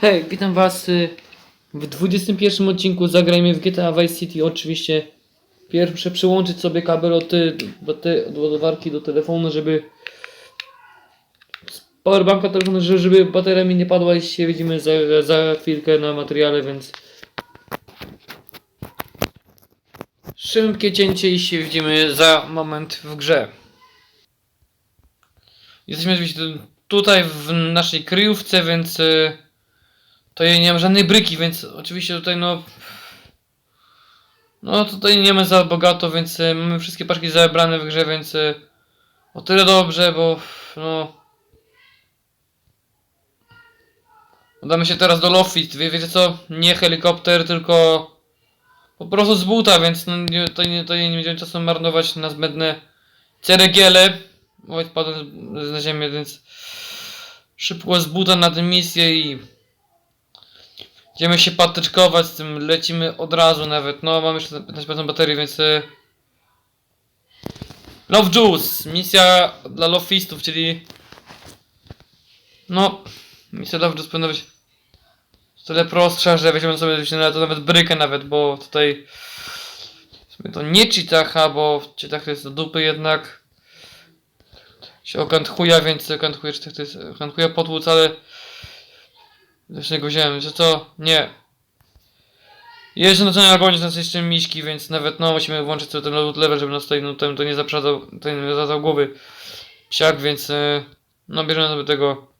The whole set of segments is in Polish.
Hej, witam was y, w 21 odcinku Zagrajmy w GTA Vice City. Oczywiście pierwsze przyłączyć sobie kabel od, te, od ładowarki do telefonu, żeby z powerbanka telefonu, żeby bateria mi nie padła i się widzimy za, za chwilkę na materiale, więc szybkie cięcie i się widzimy za moment w grze. Jesteśmy oczywiście tutaj w naszej kryjówce, więc y, to ja nie mam żadnej bryki, więc oczywiście tutaj no no tutaj nie mamy za bogato, więc y, mamy wszystkie paczki zebrane w grze, więc y, o tyle dobrze, bo no udamy się teraz do Lofit, Wie, wiecie co? Nie helikopter, tylko po prostu z buta, więc no, nie, to, nie, to nie, będziemy czasu marnować na zbędne ceregiele. Oj, spadłem na ziemię, więc szybko z buta na tę misję i Będziemy się patyczkować z tym, lecimy od razu nawet. No, mam jeszcze 15% baterii, więc... y, Love Juice! Misja dla lofistów, czyli... No... Misja Love Juice powinna być... tyle prostsza, że weźmiemy sobie na to nawet brykę nawet, bo tutaj... W to nie cheatacha, bo cheatach to jest do dupy jednak. Się okant więc okant chuja, cheatach to jest okant chuja ale... Zresztą go wziąłem, że to nie. Jeszcze na ten gonić nas jeszcze miśki, więc nawet no musimy włączyć sobie ten load level, żeby nas tutaj no, ten, to nie zaprzedzał, to nie zadał głowy psiak, więc e, no bierzemy sobie tego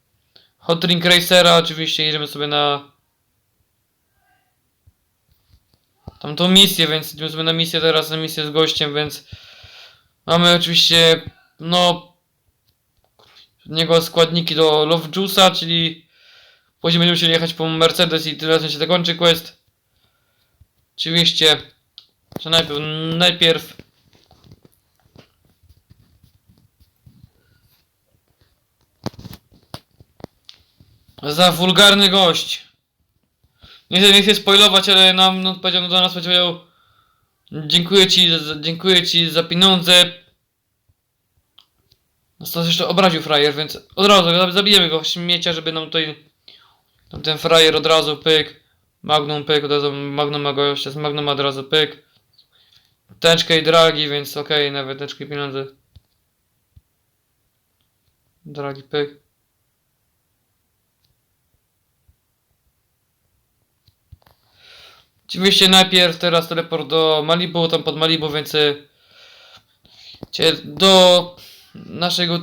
Hot Drink Racera, oczywiście jedziemy sobie na tamtą misję, więc idziemy sobie na misję teraz, na misję z gościem, więc mamy oczywiście no niego składniki do Love Juice'a, czyli Później będziemy musieli jechać po Mercedes i tyle razem się zakończy quest. Oczywiście, że najpierw, najpierw za wulgarny gość. Nie chcę, nie chcę spoilować, ale nam no, powiedział no, do nas powiedział dziękuję ci, za- dziękuję ci za pieniądze. Nas jeszcze obraził frajer, więc od razu zabijemy go śmiecia, żeby nam tutaj tam ten frajer od razu pyk. Magnum pyk, od razu Magnum ma gościa, z Magnum od razu pyk. Teczkę i dragi, więc okej, nawet teczki pieniądze. Dragi pyk. Oczywiście najpierw teraz teleport do Malibu, tam pod Malibu, więc cie- do naszego,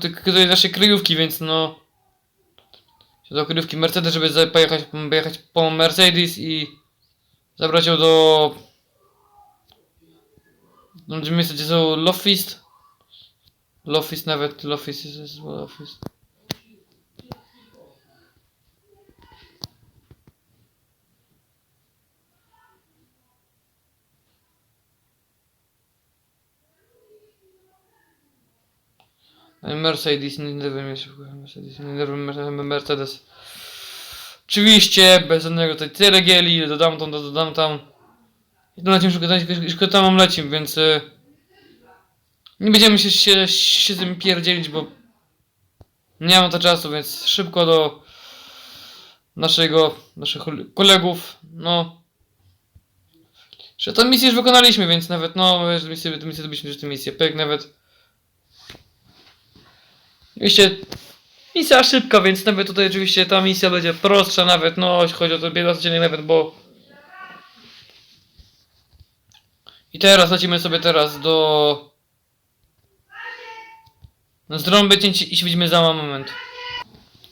naszej kryjówki, więc no do kryjówki Mercedes, żeby pojechać, pojechać po Mercedes i zabrać ją do no, gdzie gdzie są Lofist? Lofist nawet, Lofist jest Lofist Mercedes, nie Mercedes, wiem Mercedes. Oczywiście, bez żadnego tutaj ceregieli, dodam tam, dodam tam. I to lecimy, szukać, szukać tam mam lecim, więc y, nie będziemy się, się, się tym pierdzielić, bo nie mam to czasu, więc szybko do naszego, naszych kolegów, no. Że tę misję już wykonaliśmy, więc nawet, no, misję, misję zrobiliśmy, że tę misję, pyk, nawet Oczywiście misja szybka, więc nawet tutaj oczywiście ta misja będzie prostsza nawet, no chodzi o to bieda codziennie nawet, bo i teraz lecimy sobie teraz do zdrąby cięcie i się widzimy za moment.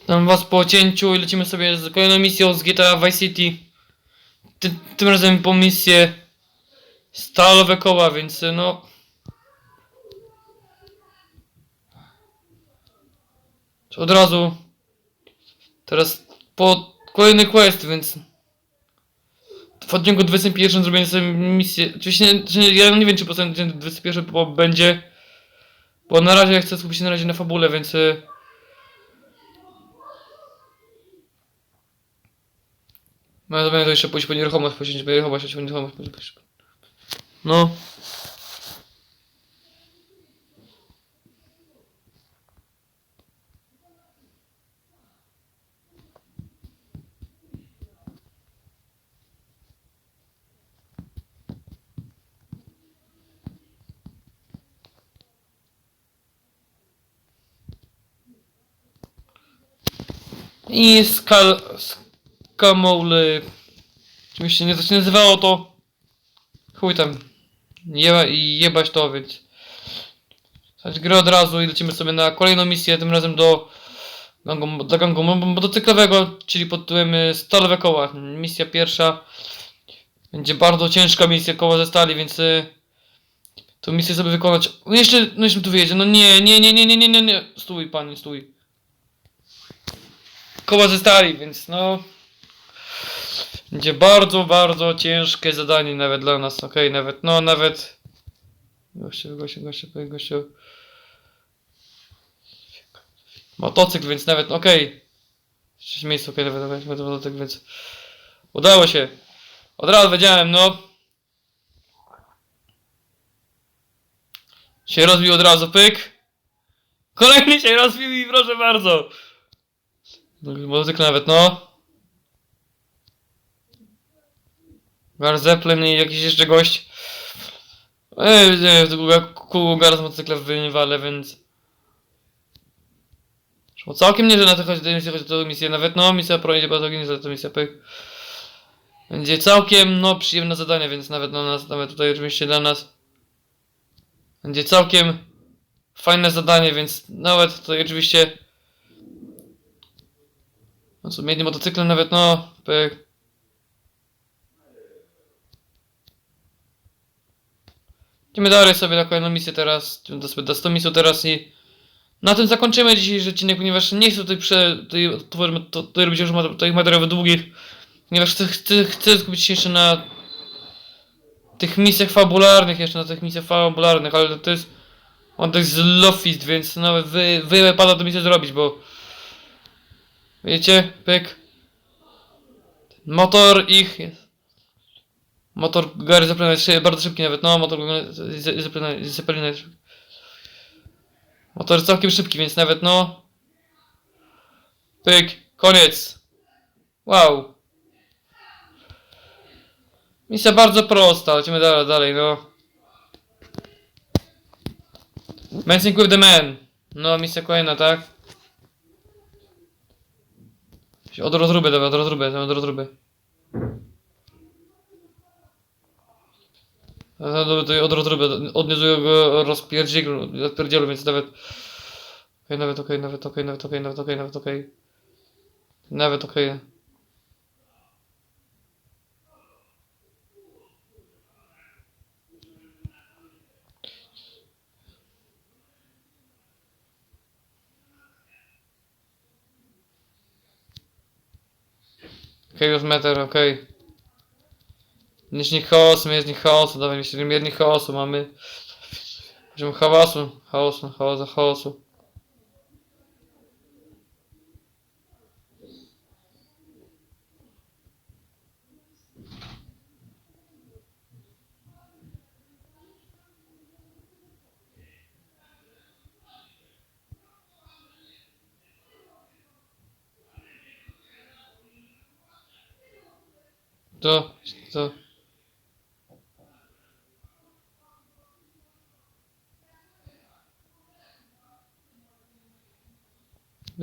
Tam was po cięciu i lecimy sobie z kolejną misją z GTA Vice City. Ty, tym razem po misję stalowe koła, więc no Od razu. Teraz po kolejny quest, więc. W odcinku 21 zrobię sobie misję. Oczywiście nie, ja nie wiem, czy po odcinku 21 bo będzie. Bo na razie chcę skupić się na razie na fabule, więc. y, No, to jeszcze pójść po nieruchomość, pójść po nieruchomość, po nieruchomość. No. I skal... Skamouly... Oczywiście nie to się nazywało to... Chuj tam. Jeba, jebać to, więc... Stać grę od razu i lecimy sobie na kolejną misję, tym razem do... Gangu, do gangu mo- motocyklowego, czyli pod tytułem y, Stalowe Koła. Misja pierwsza. Będzie bardzo ciężka misja koła ze stali, więc... Y, tą misję sobie wykonać. No jeszcze, no jeszcze tu wyjedzie. No nie, nie, nie, nie, nie, nie, nie, nie. Stój, panie, stój. Koła ze stali, więc no. Będzie bardzo, bardzo ciężkie zadanie nawet dla nas. Okej, nawet, no nawet. Gościu, gościu, gościu, gościu. Motocykl, więc nawet, okej. Sześć miejsc, okej, nawet, nawet, nawet motocykl, więc. Udało się. Od razu wiedziałem, no. Się rozbił od razu, pyk. Kolejny się rozbił i proszę bardzo. No, Motocykl nawet, no. Gar Zeppelin i jakiś jeszcze gość. Kół gar z motocykla wywalę, więc... Szło całkiem nieźle na to chodzi, chodzi o tę misję. Nawet, no, misja projdzie bardzo nieźle, to misja pyk. Będzie całkiem, no, przyjemne zadanie, więc nawet na nas, nawet tutaj oczywiście dla nas. Będzie całkiem fajne zadanie, więc nawet tutaj oczywiście. No co, mieli motocykle nawet, no. Pyk. Idziemy dalej sobie na kolejną misję teraz. Do, sobie do 100 misją teraz i na tym zakończymy dzisiejszy odcinek, ponieważ nie chcę tutaj, prze, tutaj, tutaj robić już tych materiałów długich. Ponieważ chcę, chcę, chcę skupić się jeszcze na tych misjach fabularnych, jeszcze na tych misjach fabularnych, ale to jest. On to jest Lofist, więc nawet wy, wy pada to misję zrobić, bo. Wiecie, pyk. Motor ich jest. Motor Gary Zeppelina jest bardzo szybki nawet, no motor Zeppelina jest szybki. Motor jest całkiem szybki, więc nawet no. Pyk, koniec. Wow. Misja bardzo prosta, lecimy dalej, dalej, no. Messing with the man. No, misja kolejna, tak? Od rozruby, dobra, od rozruby, od rozruby. No, dobra, to od rozruby, odniósł go rozpierdzielu, rozpierdzielu, więc nawet... Okej, nawet okej, nawet okej, nawet okej, nawet okej, nawet okej. Nawet okej. Chaos Meter, okej. Okay. Miernik chaosu, miernik chaosu, dawaj mi miernik chaosu, mamy... Możemy hałasu, chaosu, chaosu, chaosu. To, to.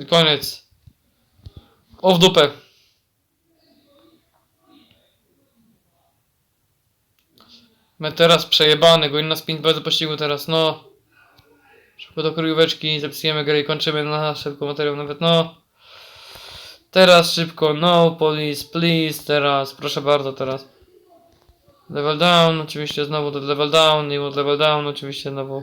Koniec. O w dupę. My teraz przejebany, godzina z 5 bez pościgu teraz, no. Szybko do kryjóweczki, zapisujemy grę i kończymy na szybko materiał nawet, no. Teraz szybko, no police, please, teraz, proszę bardzo teraz. Level down, oczywiście znowu do level down i od level down oczywiście znowu.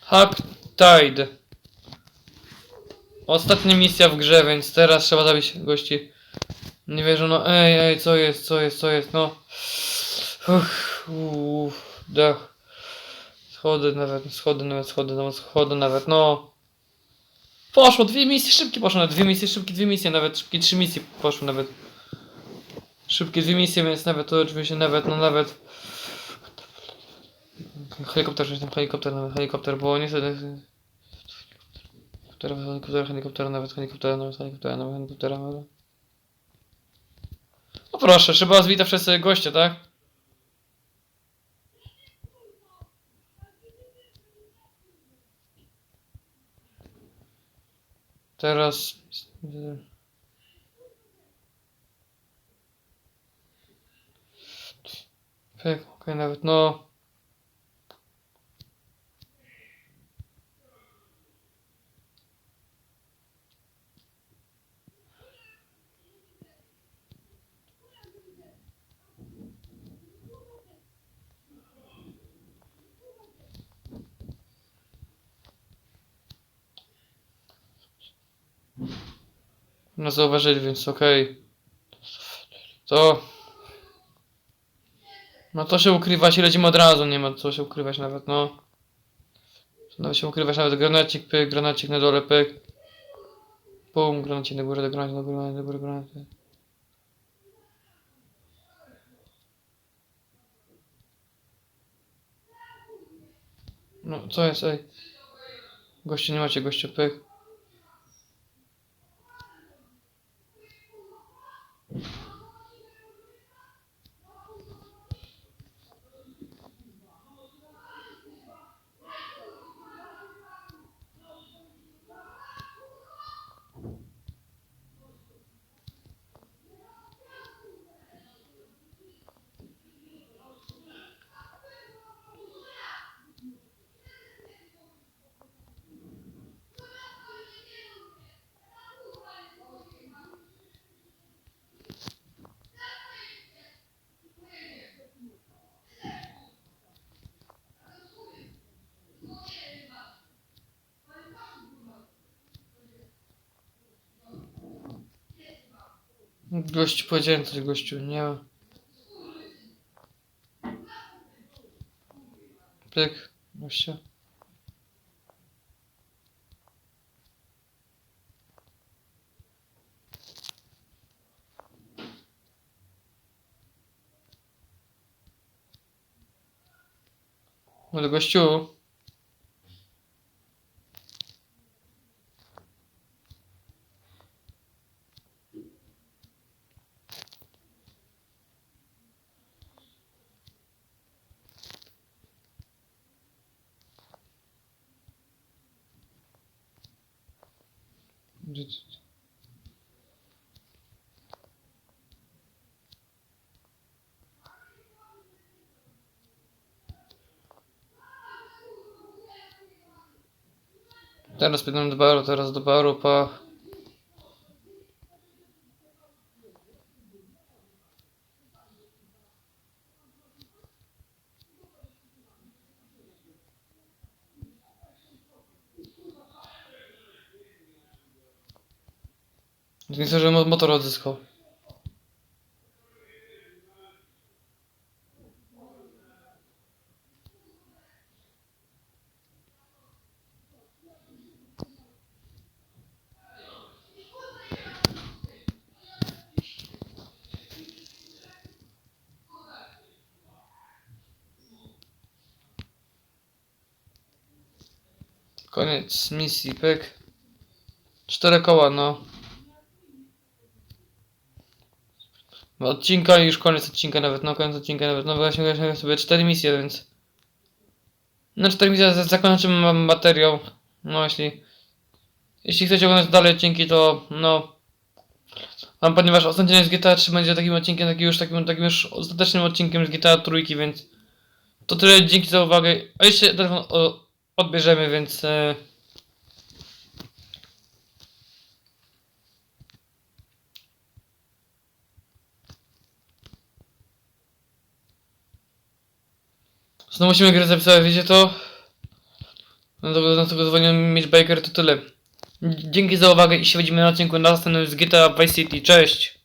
Hack Tide. Ostatnia misja w grze, więc teraz trzeba zabić gości. Nie wierzę, no ej, ej, co jest, co jest, co jest, no. Uff, uff, dach. Schody nawet, schody nawet, schody nawet, schody nawet, no. Poszło, dwie misje szybkie poszło, nawet dwie misje szybkie, dwie misje, nawet szybkie trzy misje poszły nawet. Szybkie dwie misje, więc nawet to oczywiście nawet, no nawet. Helikopter, helikopter, nawet helikopter, bo niestety... Helikopter, helikopter, helikopter, nawet helikopter, nawet helikopter, nawet helikopter, nawet... No proszę, trzeba was wita wszyscy goście, tak? Teraz... Pyk, okej, nawet no... No zauważyli, więc okej. To... No to się ukrywać i lecimy od razu, nie ma co się ukrywać nawet, no. Nawet się ukrywać, nawet granacik, pyk, granacik na dole, pyk. Pum, granacik na górę, do granacik, na górę, na górę, granacik. No, co jest, ej? Goście nie macie, goście, pyk. Gościu, powiedziałem coś gościu, nie. Pyk, gościa. Ale gościu. Teraz pójdę do baru, teraz do baru, pa. Myślę, że mo- motor odzyskał. Koniec misji, pyk. Cztery koła, no. No, Odcinka i już koniec odcinka nawet, no koniec odcinka nawet, no właśnie, właśnie sobie cztery misje, więc... No cztery misje za- zakończymy materiał, no jeśli... Jeśli chcecie oglądać dalej odcinki, to no... Mam, ponieważ ostatnio z GTA 3 będzie takim odcinkiem, takim już, takim, takim już ostatecznym odcinkiem z GTA trójki, więc... To tyle, dzięki za uwagę. A jeszcze telefon odbierzemy, więc... E... Znowu musimy grę zapisać, wiecie to? No to, no to dzwonił Mitch Baker, to tyle. Dzięki za uwagę i się widzimy na odcinku następnym z GTA Vice City. Cześć!